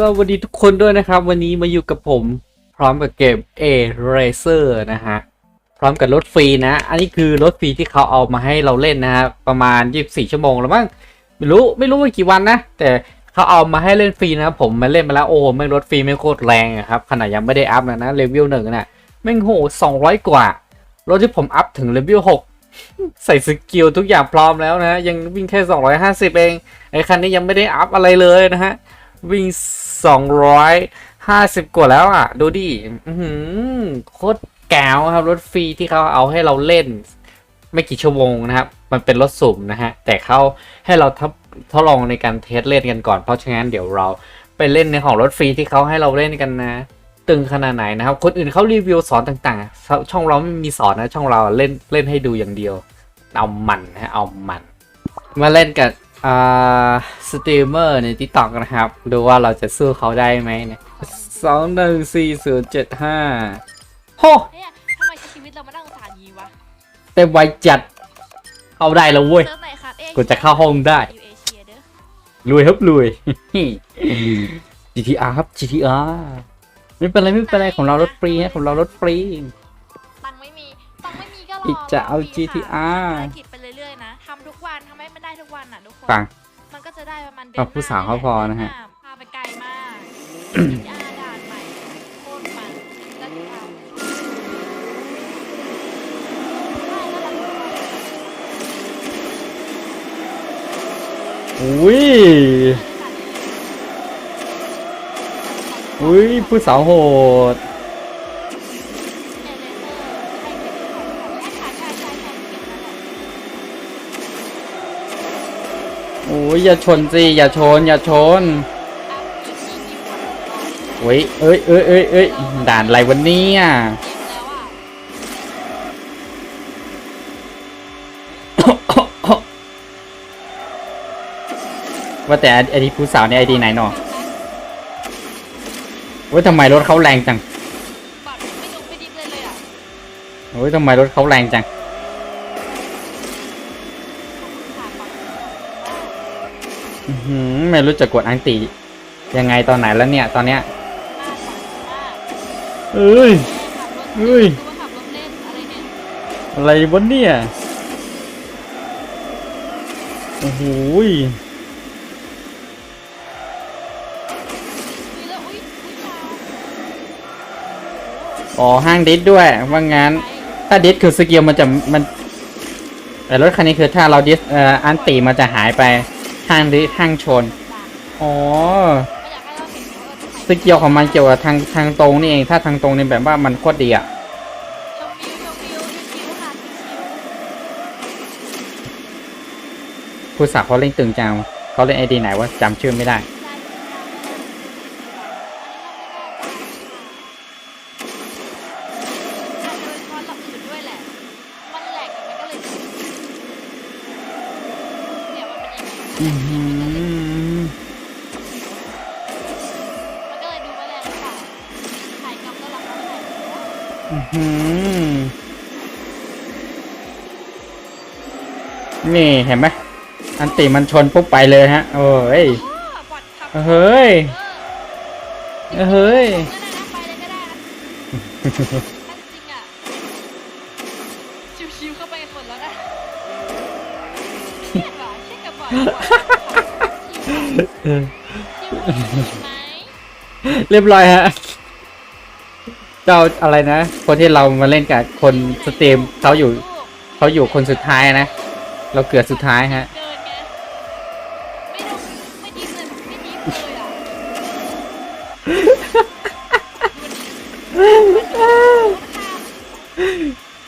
สวัสดีทุกคนด้วยนะครับ วันนี้มาอยู่กับผมพร้อมกับเกม A Racer นะฮะ พร้อมกับรถฟรีนะ อันนี้คือรถฟรีที่เขาเอามาให้เราเล่นนะฮะประมาณ 24 ชั่วโมงแล้วมั้งไม่รู้ไม่รู้ว่ากี่วันนะ แต่เขาเอามาให้เล่นฟรีนะผมมาเล่นมาแล้วโอ้โหแม่งรถฟรีไม่งโคตรแรงครับขนาดยังไม่ได้อัพนะนะเลเวลหนึ่งนะแม่งโห200 กว่ารถที่ผมอัพถึงเลเวล6ใส่สกิลทุกอย่างพร้อมแล้วนะ ยังวิ่งแค่ 250 เองไอ้คันนี้ยังไม่ได้อัพอะไรเลยนะฮะ วิ่ง 250 กว่าแล้วอะ ดูดิหือโคตรแก้วครับ รถฟรีที่เขาเอาให้เราเล่น ไม่กี่ชั่วโมงนะครับ มันเป็นรถสุ่มนะฮะ แต่เขาให้เราทดทดลองในการเทสเล่นกันก่อน เพราะฉะนั้นเดี๋ยวเราไปเล่นในของรถฟรีที่เขาให้เราเล่นกันนะ ตึงขนาดไหนนะครับ คนอื่นเขารีวิวสอนต่างๆ ช่องเราไม่มีสอนนะ ช่องเราเล่นเล่นให้ดูอย่างเดียว เอามันนะเอามัน มาเล่นกับอ่า สตรีมเมอร์ในทิกตอกนะครับ ดูว่าเราจะสู้เขาได้ไหมเนี่ยสองหนึ่งสี่ศูนย์เจ็ดห้าโหเนี่ยทำไมชีวิตเรามานั่งสารยีวะเต็มไวจัด เข้าได้แล้วเว้ย เซิร์ฟไหนครับเอ๊ะกูจะเข้าห้องได้ อยู่เอเชียเด้อรวยครับรวย GTR ครับ GTR ไม่เป็นไรไม่เป็นไรของเรารถฟรีฮะของเรารถฟรี ตังค์ไม่มี ตังค์ไม่มีก็รออีกจะเอารปีค่ะ GTR ภารกิจ กวันอะทุกคน ฟัง มันก็จะได้ประมาณเดืเอาผู้สาวเขาพอนะฮะพาไปไกลมากย่าด่านใหม่โคตรมันแล้วที่ทำอุ้ยอุ้ยผู้สาวโหด โอ้ยอย่าชนสิอย่าชน อย่าชนโอ้ยเอ้ยเอ้ยเอ้ยเอ้ยด่านอะไรวันนี้อะว่าแต่ไอดีผู้สาวเนี่ไอดีไหนหนอโอ้ยทำไมรถเขาแรงจังบัตรไม่ดุไม่ดิบเลยเลยอะโอ้ยทำไมรถเขาแรงจัง ขาดบัตร อือหือ ไม่รู้จะกดอันตียังไงตอนไหนแล้วเนี่ย ตอนเนี้ยมากมากเอ้ยขับรถเฮ้ยขับรถเล่นอะไรเนี่ยอะไรวะเนี่ย โอ้โหยอุ๊ยแล้วอุ๊ยอุ๊ยยาวอ๋อห้างดิสด้วย ว่างั้น ถ้าดิสคือสกิลมันจะมันแต่รถคันนี้คือถ้าเราดิสเอ่ออันตีมันจะหายไป ห้างดิสห้างชน อ๋อไม่อยากให้เราเห็นว่าเราจะสกิลของมันเกี่ยวกับทางทางตรงนี่เอง ถ้าทางตรงนี่แบบว่ามันโคตรดีอะชมวิวชมวิวชิวๆค่ะชิวผู้สาวเขาเล่นตึงจังเขาเล่นไอดีไหนวะจำชื่อไม่ได้ ๆได้อันนี้เราไม่ได้อาจจะเป็นเพราะเราอื่นด้วยแหละ มันแหลกมันก็เลยเนี่ยมันเป็นอย่างนี้ อือหือ มันก็เลยดูไม่แรงหรือเปล่าถ่ายกำก็รับไม่ได้ อื้อหือ นี่เห็นไหมอันตีมันชนปุ๊บไปเลยฮะ โอ้ยอ้อบอดขับเฮ้ยเออเฮ้ยก็ได้นะไปเลยก็ได้นะถ้าจริงอะชิวๆเข้าไปกันหมดแล้วนะเครียดว่ะเครียดกับบอดว่ะชิวๆไหมเรียบร้อยฮะ เจ้าอะไรนะ คนที่เรามาเล่นกับคนสตรีมเขาอยู่เขาอยู่คนสุดท้ายนะ เราเกือบสุดท้ายฮะเกินไงไม่ต้องไม่ยิ้มเลยไม่ยิ้มเลยอะ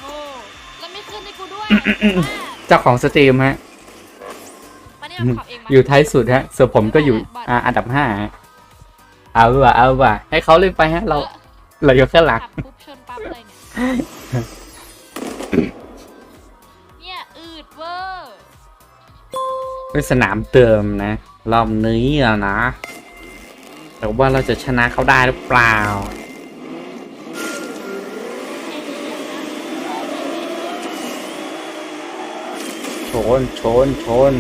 โอ้แล้วไม่ขึ้นให้กูด้วยเจ้าของสตรีมฮะ มาเนี่ยขับเองมาอยู่ท้ายสุดฮะส่วนผมก็อยู่อ่าอันดับห้าฮะเอาว่ะเอาว่ะให้เขาเล่นไปฮะ เรา เราอยู่ข้างหลังขับปุ๊บชนปั๊บเลยเนี่ย เนี่ยอืดเวอร์เป็นสนามเติมนะ รอบนี้อะนะ แต่ว่าเราจะชนะเขาได้หรือเปล่าชนชนชน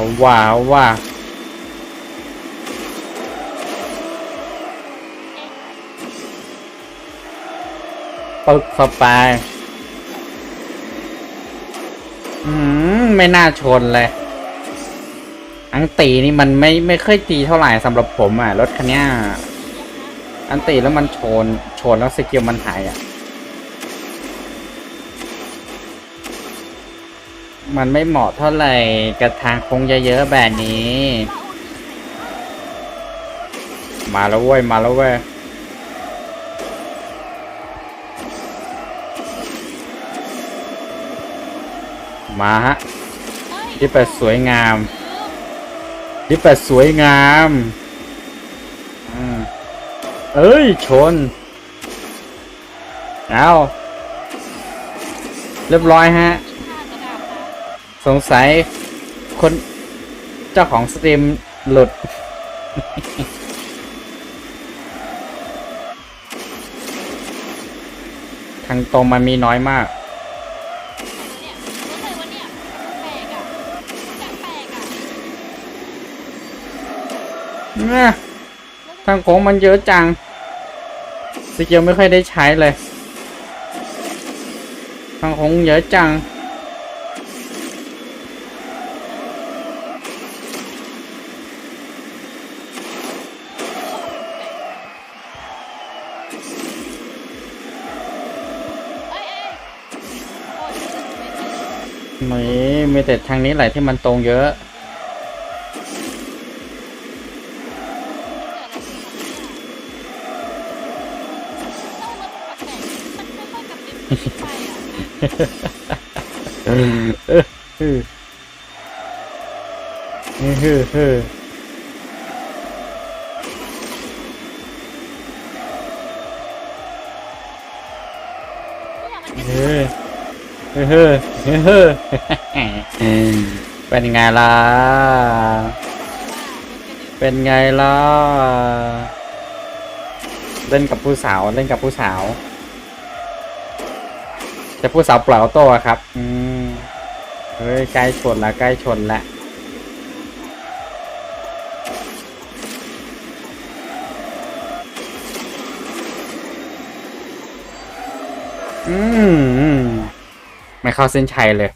เอาว่าเอาว่าปึ๊กเข้าไป อืม ไม่น่าชนเลย อังตีนี่มันไม่ไม่ค่อยตีเท่าไหร่สำหรับผมอะ รถคันนี้อันตีแล้วมันชน ชนแล้วสกิลมันหายอะ มันไม่เหมาะเท่าไหร่กับทางโค้งเยอะๆแบบนี้ มาแล้วเว้ย มาแล้วเว้ยมาฮะยที่แปดสวยงามที่แปดสวยงามอืมเอ้ย ชน เอาเรียบร้อยฮะ สงสัยคนเจ้าของสตรีมหลุด ทางตรงมันมีน้อยมาก เนี่ยรู้เลยว่าเนี่ยแปลกอะแปลกแปลกอะเนี่ยทางโค้งมันเยอะจัง สกิลไม่ค่อยได้ใช้เลย ทางโค้งเยอะจัง เอ้ยเอ้ยโอ้ยไม่ได้ไม่ได้ ไม่มีแต่ทางนี้แหละที่มันตรงเยอะเกิดอเออเออเออเออเออ เนี่ยเอเป็นอเออเออเป็นไงล่ะ เป็นไงล่ะ เล่นกับผู้สาวเล่นกับผู้สาวแต่ผู้สาวเปล่าโต้อะครับ อืม เฮ้ยใกล้ชนละใกล้ชนละอืม ไม่เข้าเส้นชัยเลย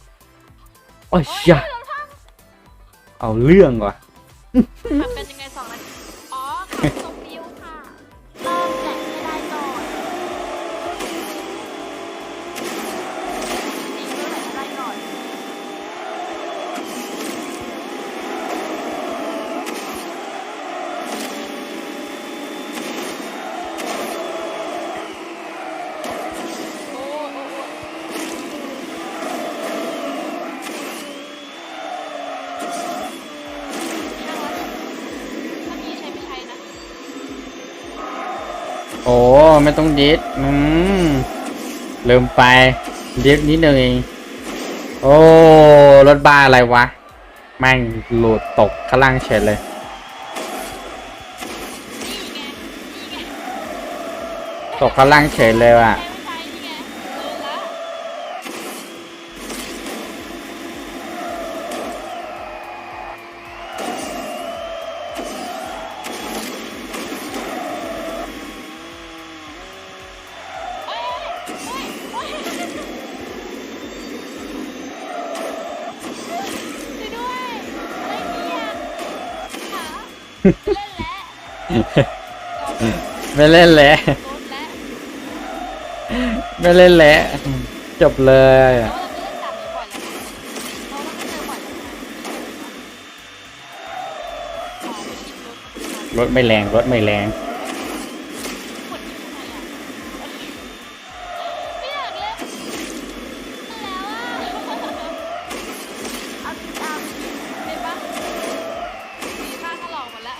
โอ้ยยะเอาเรื่องว่ะ ทำ โอ้ไม่ต้องดิสอืมลืมไปดิสนิดนึงเองโอ้รถบ้าอะไรวะแม่งหลุดตกข้างล่างเฉยเลยตกข้างล่างเฉยเลยว่ะ ไม่เล่นแล้วรถแล้วไม่เล่นแล้วจบเลยเพราะไม่เล่นแบบนี้บ่อยแล้วนะจบ่อยรถไม่แรงรถไม่แรง กดยิงทำไมอะไม่อยากเล่นแล้วอะเอาจริงจังเห็นปะสีข้างถลอกหมดแล้ว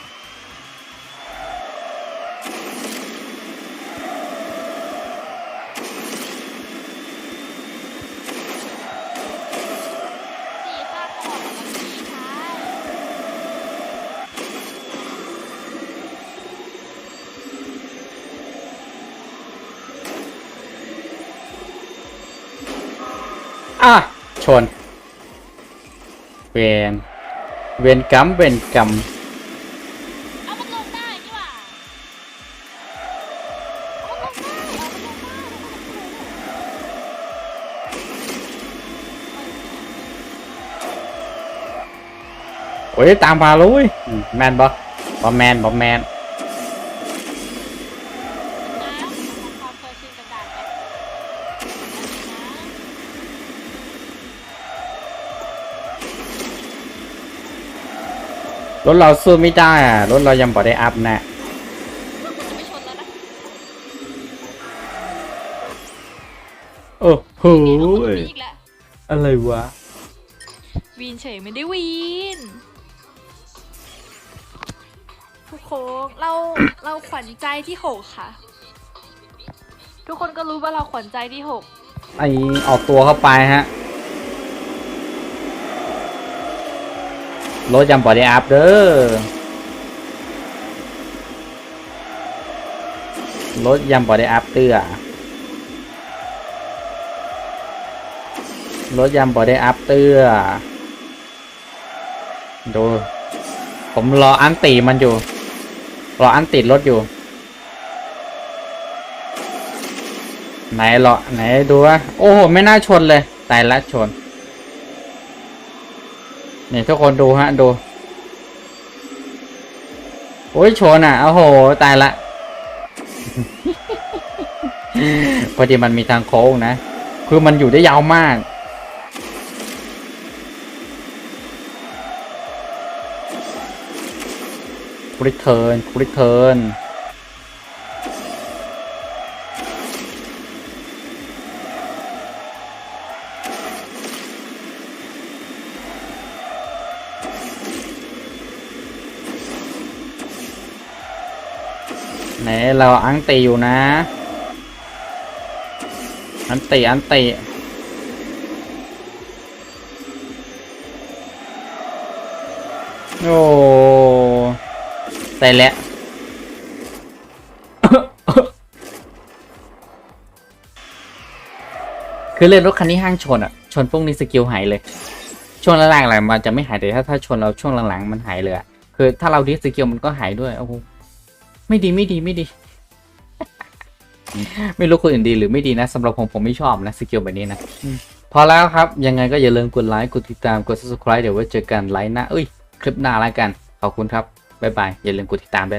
สีข้างถลอกหมดแล้วพี่ชาย อะ ชน เวนเวรกรรมเวรกรรมเอามันลงได้นี่หว่าเอามันลงได้เอามันลงได้โอ้ยตามมาเลยแมนบอบอแมนบอแมน นะความเคยชินกับด่านไหม รถเราสู้ไม่ได้อะรถเรายังบอได้อัพนะจะไม่ชนแล้วนะโอ้โหนี่เอาคนนี้อีกแล้วอะไรวะวีนเฉยไม่ได้วีนทุกคนเราเราขวัญใจที่หกค่ะ ทุกคนก็รู้ว่าเราขวัญใจที่หกไอออกตัวเข้าไปฮะ รถยังบอได้อัพเด้อรถยังบอได้อัพเตื้อรถยังบอได้อัพเตื้อดู ผมรออันตีมันอยู่ รออันติดรถอยู่ ไหนรอไหนดูวะโอ้โห ไม่น่าชนเลย ตายละชน นี่ทุกคนดูฮะ ดูโอ้ยชนอะ โอ้โห ตายละ พอดีมันมีทางโค้งนะ คือมันอยู่ได้ยาวมากคลิกเทิร์นคลิกเทิร์น ไหนเราอังตีอยู่นะ อันตีอันตีโอ้แต่แล้วคือเล่นรถคันนี้ห้างชนอะชนพวกนี้สกิลหายเลย ช่วงแรกๆมันจะไม่หายแต่ถ้าถ้าชนเราช่วงหลังๆมันหายเลยอะคือถ้าเราดิสสกิลมันก็หายด้วยโอ้โห ไม่ดีไม่ดีไม่ดี ไม่รู้คนอื่นดีหรือไม่ดีนะสำหรับผมผมไม่ชอบนะสกิลแบบนี้นะอืมพอแล้วครับยังไงก็อย่าลืมกดไลค์กดติดตามกด subscribe เดี๋ยวไว้เจอกันไลค์หน้าเอ้ย คลิปหน้าแล้วกัน ขอบคุณครับบ๊ายบายอย่าลืมกดติดตามด้วย